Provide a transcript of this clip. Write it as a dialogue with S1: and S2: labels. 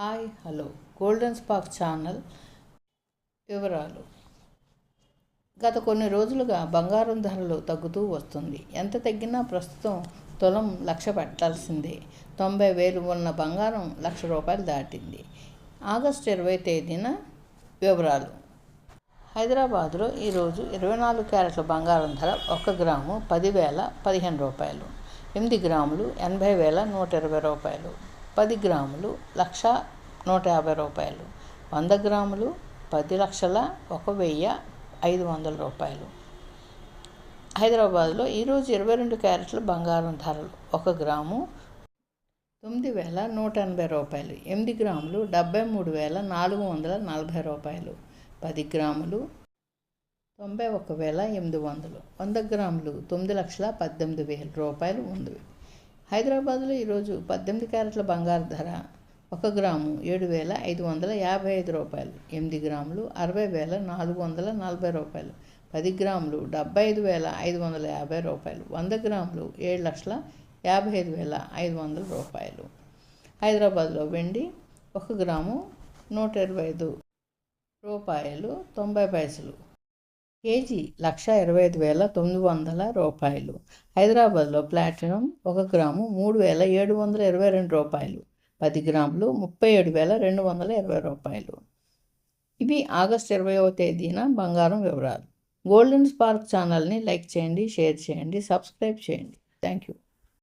S1: Hi hello. Golden spark channel వివరాలు. గత కొన్ని రోజులుగా బంగారం ధరలు తగ్గుతూ వస్తుంది. ఎంత తగ్గినా ప్రస్తుతం తులం లక్ష పెట్టాల్సిందే. తొంభై వేలు ఉన్న బంగారం లక్ష రూపాయలు దాటింది. ఆగస్టు ఇరవై తేదీన వివరాలు. హైదరాబాద్లో ఈరోజు ఇరవై నాలుగు క్యారెట్ల బంగారం ధర ఒక గ్రాము పదివేల పదిహేను రూపాయలు. ఎనిమిది గ్రాములు ఎనభై వేల నూట ఇరవై రూపాయలు. పది గ్రాములు లక్ష నూట యాభై రూపాయలు వంద గ్రాములు పది లక్షల ఒక వెయ్యి ఐదు వందల రూపాయలు. హైదరాబాద్లో ఈరోజు ఇరవై రెండు క్యారెట్ల బంగారం ధరలు ఒక గ్రాము తొమ్మిది వేల నూట ఎనభై రూపాయలు ఎనిమిది గ్రాములు డెబ్బై మూడు వేల నాలుగు వందల నలభై రూపాయలు పది గ్రాములు తొంభై ఒక వేల ఎనిమిది వందలు వంద గ్రాములు తొమ్మిది లక్షల పద్దెనిమిది వేల రూపాయలు ఉంది హైదరాబాద్లో ఈరోజు పద్దెనిమిది క్యారెట్ల బంగారు ధర. ఒక గ్రాము ఏడు వేల ఐదు వందల యాభై ఐదు రూపాయలు. ఎనిమిది గ్రాములు అరవై వేల నాలుగు వందల నలభై రూపాయలు. పది గ్రాములు డెబ్బై ఐదు వేల ఐదు వందల యాభై రూపాయలు. వంద గ్రాములు ఏడు లక్షల యాభై ఐదు వేల ఐదు వందల రూపాయలు. హైదరాబాద్లో వెండి ఒక గ్రాము నూట ఇరవై ఐదు రూపాయలు తొంభై పైసలు. కేజీ లక్ష ఇరవై ఐదు వేల తొమ్మిది వందల రూపాయలు. హైదరాబాద్లో ప్లాటినం ఒక గ్రాము మూడు వేల ఏడు వందల ఇరవై రెండు రూపాయలు. పది గ్రాములు ముప్పై ఏడు వేల రెండు వందల ఇరవై రూపాయలు. ఇవి ఆగస్ట్ ఇరవైవ తేదీన బంగారం వివరాలు. గోల్డెన్ స్పార్క్ ఛానల్ని లైక్ చేయండి షేర్ చేయండి సబ్స్క్రైబ్ చేయండి. Thank you